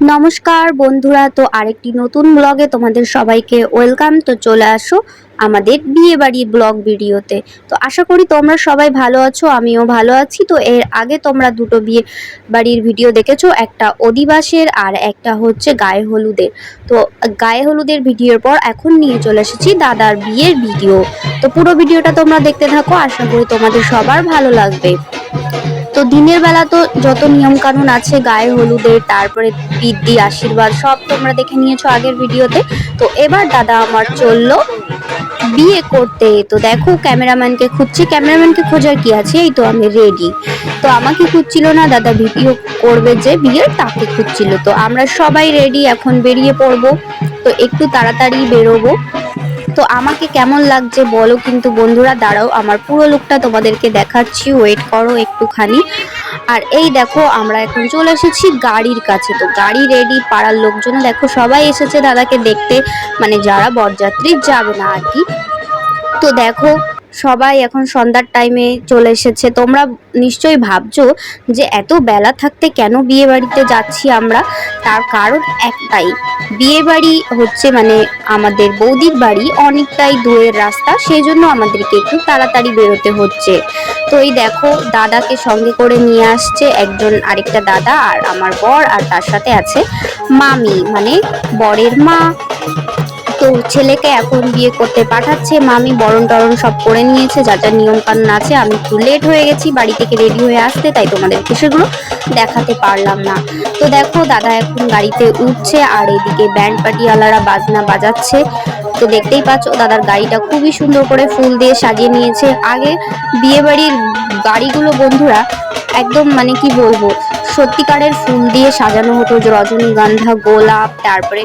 নমস্কার বন্ধুরা, তো আরেকটি নতুন ব্লগে তোমাদের সবাইকে ওয়েলকাম তো চলে আসো আমাদের বিয়ে বাড়ির ব্লগ ভিডিওতে তো আশা করি তোমরা সবাই ভালো আছো, আমিও ভালো আছি। তো এর আগে তোমরা দুটো বিয়ে বাড়ির ভিডিও দেখেছ, একটা অধিবাসের আর একটা হচ্ছে গায়ে হলুদের। তো গায়ে হলুদের ভিডিওর পর এখন নিয়ে চলে এসেছি দাদার বিয়ের ভিডিও তো পুরো ভিডিওটা তোমরা দেখতে থাকো, আশা করি তোমাদের সবার ভালো লাগবে। তো দিনের বেলা তো যত নিয়ম কানুন আছে, গায়ে হলুদের, তারপরে বিদ্যি আশীর্বাদ, সব তোমরা দেখে নিয়েছো আগের ভিডিওতে। তো এবার দাদা আমার চলল বিয়ে করতে। তো দেখো, ক্যামেরাম্যানকে খুঁজছি। ক্যামেরাম্যানকে খোঁজার কি আছে? এই তো আমি রেডি তো আমাকে খুঁজছিল না, দাদা ভিডিও করবে যে বিয়ের তাকে খুঁজছিল। তো আমরা সবাই রেডি এখন বেরিয়ে পড়ব। তো একটু তাড়াতাড়ি বেরোবো। তো আমাকে কেমন লাগছে বলো, কিন্তু বন্ধুরা দাঁড়াও, আমার পুরো লুকটা তোমাদেরকে দেখাচ্ছি। ওয়েট করো একটুখানি। আর এই দেখো, আমরা এখন চলে এসেছি গাড়ির কাছে। তো গাড়ি রেডি পাড়ার লোকজন, দেখো, সবাই এসেছে দাদাকে দেখতে। মানে যারা বরযাত্রী যাবে না আর কি। তো দেখো সবাই এখন সন্ধ্যার টাইমে চলে এসেছে। তোমরা নিশ্চয়ই ভাবছ যে এত বেলা থাকতে কেন বিয়ে বাড়িতে যাচ্ছি আমরা? তার কারণ একটাই, বিয়ে বাড়ি হচ্ছে মানে আমাদের বৌদির বাড়ি অনেকটাই দূরের রাস্তা সেই জন্য আমাদেরকে একটু তাড়াতাড়ি বেরোতে হচ্ছে। তো এই দেখো, দাদাকে সঙ্গে করে নিয়ে আসছে একজন আরেকটা দাদা আর আমার বর আর তার সাথে আছে মামি মানে বরের মা। তো ছেলেকে এখন বিয়ে করতে পাঠাচ্ছে। মামি বরণ টরণ সব করে নিয়েছে, যা যা নিয়ম কানুন আছে। আমি একটু লেট হয়ে গেছি, বাড়ি থেকে রেডি হয়ে আসতে, তাই তোমাদেরকে সেগুলো দেখাতে পারলাম না। তো দেখো, দাদা এখন গাড়িতে উঠছে, আর এদিকে ব্যান্ড পার্টিওয়ালারা বাজনা বাজাচ্ছে। তো দেখতেই পাচ্ছ, দাদার গাড়িটা খুবই সুন্দর করে ফুল দিয়ে সাজিয়ে নিয়েছে। আগে বিয়ে বাড়ির গাড়িগুলো বন্ধুরা একদম মানে কি বলব, সত্যিকারের ফুল দিয়ে সাজানো হতো। রজনীগন্ধা, গোলাপ, তারপরে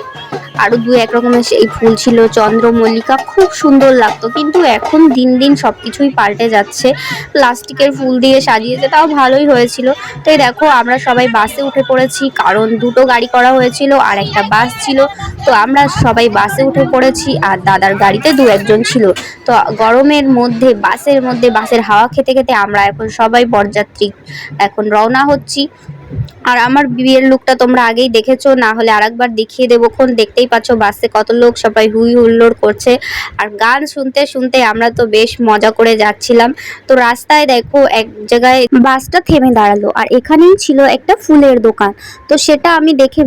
আরও দু এক রকমের সেই ফুল ছিল, চন্দ্রমল্লিকা, খুব সুন্দর লাগতো। কিন্তু এখন দিন দিন সব কিছুই পাল্টে যাচ্ছে। প্লাস্টিকের ফুল দিয়ে সাজিয়েছে, তাও ভালোই হয়েছিল। তো এই দেখো, আমরা সবাই বাসে উঠে পড়েছি, কারণ দুটো গাড়ি করা হয়েছিল, আর একটা বাস ছিল। তো আমরা সবাই বাসে উঠে পড়েছি, আর দাদার গাড়িতে দু একজন ছিল। তো গরমের মধ্যে, বাসের মধ্যে, বাসের হাওয়া খেতে খেতে আমরা এখন সবাই বরযাত্রী। এখন রওনা হচ্ছি। আর আমার বিয়ের লুকটা তোমরা আগেই দেখেছ, না হলে আরেকবার দেখিয়ে দেবো। কোন দেখতেই পাচ্ছ বাসে কত লোক সবাই হুই হুল্লোড় করছে। আর গান শুনতে শুনতে আমরা তো বেশ মজা করে যাচ্ছিলাম। তো রাস্তায় দেখো এক জায়গায় বাসটা থেমে দাঁড়াল, আর এখানেই ছিল একটা ফুলের দোকান। তো সেটা আমি দেখে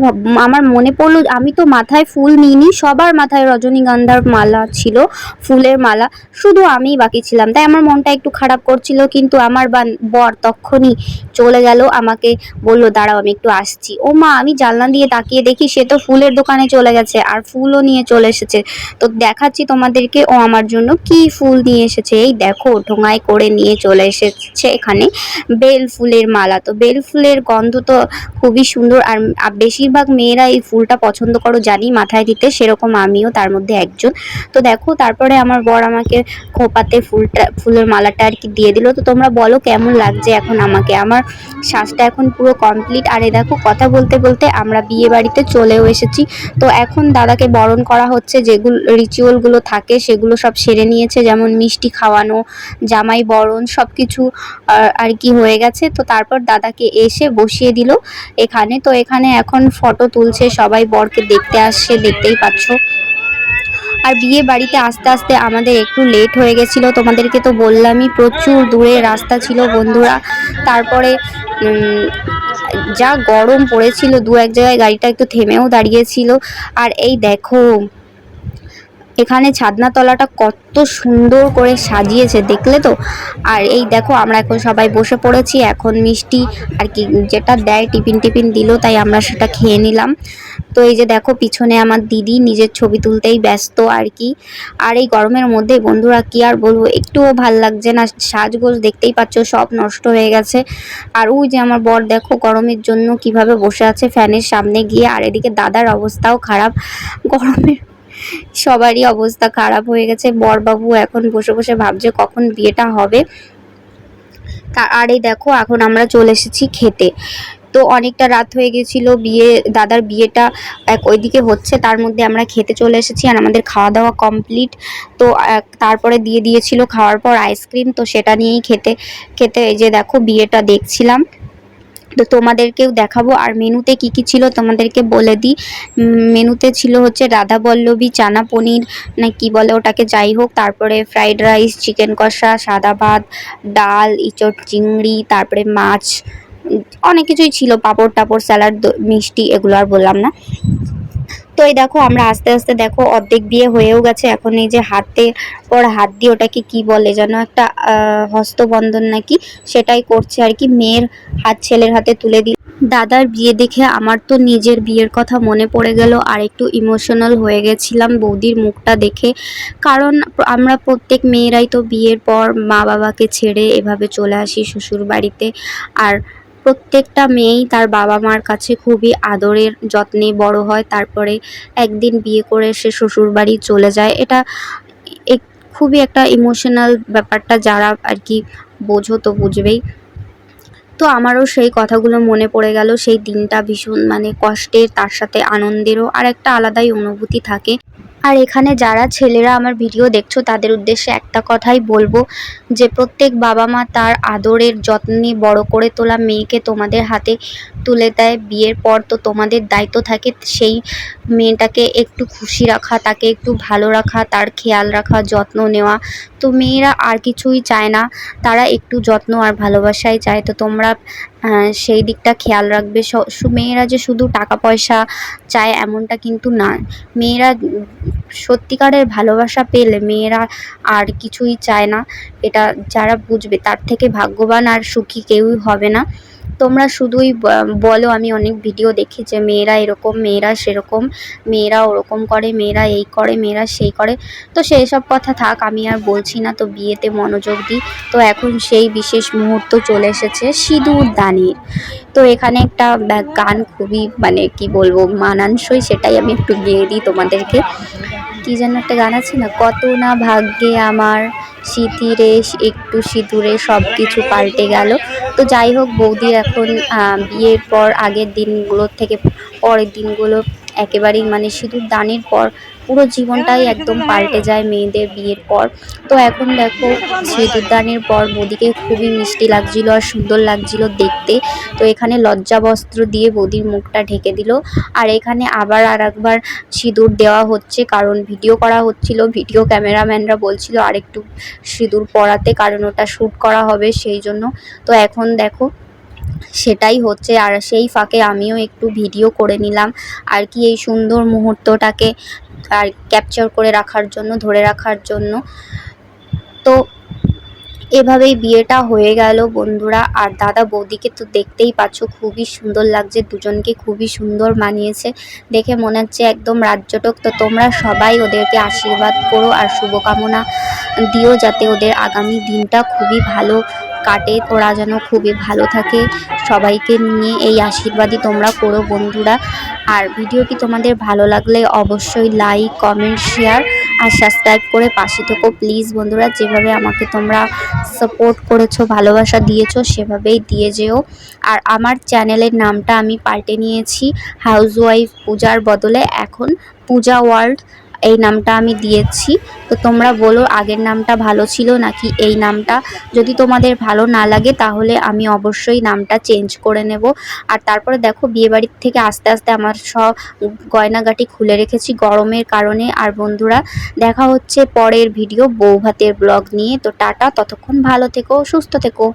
আমার মনে পড়ল, আমি তো মাথায় ফুল নিইনি, সবার মাথায় রজনীগন্ধার মালা ছিল, ফুলের মালা। শুধু আমিই বাকি ছিলাম, তাই আমার মনটা একটু খারাপ করছিল, কিন্তু আমার বর তখনই চলে গেল আমাকে বলল, দাঁড়াও, আমি একটু আসছি। ও মা, আমি জানলা দিয়ে তাকিয়ে দেখি সে তো ফুলের দোকানে চলে গেছে আর ফুলও নিয়ে চলে এসেছে। তো দেখাচ্ছি তোমাদেরকে, ও আমার জন্য কি ফুল নিয়ে এসেছে? এই দেখো, ঠোঙায় করে নিয়ে চলে এসেছে এখানে বেল ফুলের মালা। তো বেল ফুলের গন্ধ তো খুবই সুন্দর আর বেশিরভাগ মেয়েরা এই ফুলটা পছন্দ করো, জানি মাথায় দিতে সেরকম আমিও তার মধ্যে একজন। তো দেখো, তারপরে আমার বর আমাকে খোপাতে ফুলটা, ফুলের মালাটা আর কি দিয়ে দিল। তো তোমরা বলো কেমন লাগছে এখন আমাকে? আমার শ্বাসটা এখন পুরো কমপ্লিট আর এ দেখো, কথা বলতে বলতে আমরা বিয়ে বাড়িতে চলেও এসেছি। তো এখন দাদাকে বরণ করা হচ্ছে, যেগুলো রিচুয়ালগুলো থাকে সেগুলো সব সেরে নিয়েছে, যেমন মিষ্টি খাওয়ানো, জামাই বরণ সব কিছু আর কি হয়ে গেছে। তো তারপর দাদাকে এসে বসিয়ে দিল এখানে। তো এখানে এখন ফটো তুলছে, সবাই বরকে দেখতে আসছে, দেখতেই পাচ্ছ। আর বিয়ে বাড়িতে আস্তে আস্তে আমাদের একটু লেট হয়ে গেছিল, তোমাদেরকে তো বললামই, প্রচুর দূরে রাস্তা ছিল বন্ধুরা। তারপরে যা গরম পড়েছিল দু এক জায়গায় গাড়িটা একটু থেমেও দাঁড়িয়েছিল। আর এই দেখো এখানে ছাদনা তলাটা কত সুন্দর করে সাজিয়েছে, দেখলে তো? আর এই দেখো, আমরা এখন সবাই বসে পড়েছি, এখন মিষ্টি আর কি যেটা দেয় টিফিন টিফিন দিল, তাই আমরা সেটা খেয়ে নিলাম। তো এই যে দেখো, পিছনে আমার দিদি নিজের ছবি তুলতেই ব্যস্ত আর কি। আর এই গরমের মধ্যে বন্ধুরা, কি আর বলব, একটুও ভালো লাগছে না, সাজগোজ দেখতেই পাচ্ছ, সব নষ্ট হয়ে গেছে। আর ওই যে আমার বর, দেখো গরমের জন্য কীভাবে বসে আছে, ফ্যানের সামনে গিয়ে, আর এদিকে দাদার অবস্থাও খারাপ। গরমের সবারই অবস্থা খারাপ হয়ে গেছে। বরবাবু এখন বসে বসে ভাবছে কখন বিয়েটা হবে। তা, আর এই দেখো, এখন আমরা চলে এসেছি খেতে। তো অনেকটা রাত হয়ে গেছিল, বিয়ে, দাদার বিয়েটা এক ওইদিকে হচ্ছে, তার মধ্যে আমরা খেতে চলে এসেছি আর আমাদের খাওয়া দাওয়া কমপ্লিট। তো তারপরে দিয়ে দিয়েছিল খাওয়ার পর আইসক্রিম, তো সেটা নিয়েই খেতে খেতে এই যে দেখো বিয়েটা দেখছিলাম। তো তোমাদেরকেও দেখাবো। আর মেনুতে কি কি ছিল তোমাদেরকে বলে দিই। মেনুতে ছিল হচ্ছে রাধা বল্লভী, চানা পনির, না কি বলে ওটাকে, যাই হোক। তারপরে ফ্রাইড রাইস চিকেন কষা, সাদা ভাত, ডাল ইচট চিংড়ি, তারপরে মাছ, অনেক কিছুই ছিল। পাঁপড় টাপড় স্যালাড মিষ্টি, এগুলো আর বললাম না। তো এই দেখো, আমরা আস্তে আস্তে দেখো অর্ধেক বিয়ে হয়েও গেছে। এখন এই যে হাতে পর হাত দিয়ে ওটাকে কি বলে যেন একটা হস্তবন্ধন নাকি সেটাই করছে আর কি। মেয়ের হাত ছেলের হাতে তুলে দিল। দাদার বিয়ে দেখে আমার তো নিজের বিয়ের কথা মনে পড়ে গেল আর একটু ইমোশনাল হয়ে গেছিলাম বৌদির মুখটা দেখে। কারণ আমরা প্রত্যেক মেয়েরাই তো বিয়ের পর মা বাবাকে ছেড়ে এভাবে চলে আসি শ্বশুর বাড়িতে আর প্রত্যেকটা মেয়েই তার বাবা মার কাছে খুবই আদরের যত্নে বড় হয়। তারপরে একদিন বিয়ে করে সে শ্বশুর বাড়ি চলে যায়। এটা খুবই একটা ইমোশনাল ব্যাপারটা যারা আর কি বোঝো তো বুঝবেই। তো আমারও সেই কথাগুলো মনে পড়ে গেল। সেই দিনটা ভীষণ মানে কষ্টের, তার সাথে আনন্দেরও আর একটা আলাদাই অনুভূতি থাকে। আর এখানে যারা ছেলেরা আমার ভিডিও দেখছ, তাদের উদ্দেশ্যে একটা কথাই বলব যে প্রত্যেক বাবা মা তার আদরের যত্নে বড় করে তোলা মেয়েকে তোমাদের হাতে তুলে দেয়। বিয়ের পর তো তোমাদের দায়িত্ব থাকে, সেই মেয়েটাকে একটু খুশি রাখা, তাকে একটু ভালো রাখা, তার খেয়াল রাখা, যত্ন নেওয়া। তো মেয়েরা আর কিছুই চায় না। তারা একটু যত্ন আর ভালোবাসাই চায়। তো তোমরা সেই দিকটা খেয়াল রাখবে। মেয়েরা যে শুধু টাকা পয়সা চায় এমনটা কিন্তু না। মেয়েরা, সত্যিকারের ভালোবাসা পেলে মেয়েরা আর কিছুই চায় না। এটা যারা বুঝবে, তার থেকে ভাগ্যবান আর সুখী কেউই হবে না। তোমরা শুধুই বলো, আমি অনেক ভিডিও দেখি যে মেয়েরা এরকম, মেয়েরা সেরকম, মেয়েরা ওরকম করে, মেয়েরা এই করে, মেয়েরা সেই করে। তো সেই সব কথা থাক, আমি আর বলছি না, তো বিয়েতে মনোযোগ দিই। তো এখন সেই বিশেষ মুহূর্ত চলে এসেছে সিঁদুর দানির। তো এখানে একটা গান খুবই মানে কি বলব, মানানসই, সেটাই আমি একটু গেয়ে দিই তোমাদেরকে। কি যেন একটা গান আছে না? কত না ভাগ্যে আমার সিঁথিরে একটু সিঁদুরে সব কিছু পাল্টে গেল। তো যাই হোক, বৌদি এখন বিয়ের পর আগের দিনগুলোর থেকে পরের দিনগুলো একেবারেই মানে সিঁদুর দানের পর পুরো জীবনটাই একদম পাল্টে যায় মেয়েদের বিয়ের পর। তো এখন দেখো, সিঁদুর দানের পর বৌদিকে খুবই মিষ্টি লাগছিল আর সুন্দর লাগছিল দেখতে। তো এখানে লজ্জা বস্ত্র দিয়ে বৌদির মুখটা ঢেকে দিল। আর এখানে আবার আর একবার সিঁদুর দেওয়া হচ্ছে, কারণ ভিডিও করা হচ্ছিল। ভিডিও ক্যামেরাম্যানরা বলছিল আরেকটু সিঁদুর পরাতে, কারণ ওটা শ্যুট করা হবে সেই জন্য। তো এখন দেখো সেটাই হচ্ছে। আর সেই ফাঁকে আমিও একটু ভিডিও করে নিলাম। আর কি এই সুন্দর মুহূর্তটাকে আর ক্যাপচার করে রাখার জন্য, ধরে রাখার জন্য। তো এভাবেই বিয়েটা হয়ে গেল বন্ধুরা। আর দাদা বৌদিকে তো দেখতেই পাচ্ছ, খুবই সুন্দর লাগছে। দুজনকে খুবই সুন্দর মানিয়েছে। দেখে মনে হচ্ছে একদম রাজ্যটক তো তোমরা সবাই ওদেরকে আশীর্বাদ করো আর শুভকামনা দিও যাতে ওদের আগামী দিনটা খুবই ভালো কাটে, তোরা যেন খুবই ভালো থাকে। সবাইকে নিয়ে এই আশীর্বাদই তোমরা করো বন্ধুরা। আর ভিডিওটি তোমাদের ভালো লাগলে অবশ্যই লাইক কমেন্ট শেয়ার আর সাবস্ক্রাইব করে পাশে থেকো। প্লিজ বন্ধুরা, যেভাবে আমাকে তোমরা সাপোর্ট করেছ, ভালোবাসা দিয়েছ, সেভাবেই দিয়ে যেও। আর আমার চ্যানেলের নামটা আমি পাল্টে নিয়েছি হাউসওয়াইফ পূজার বদলে। এখন পূজা ওয়ার্ল্ড এই নামটা আমি দিয়েছি। তো তোমরা বলো আগের নামটা ভালো ছিল নাকি এই নামটা? যদি তোমাদের ভালো না লাগে তাহলে আমি অবশ্যই নামটা চেঞ্জ করে নেব। আর তারপরে দেখো বিয়েবাড়ির থেকে আস্তে আস্তে আমার সব গয়নাগাটি খুলে রেখেছি গরমের কারণে। আর বন্ধুরা, দেখা হচ্ছে পরের ভিডিও বউ ভাতের ব্লগ নিয়ে। তো টাটা, ততক্ষণ ভালো থেকো, সুস্থ থেকো।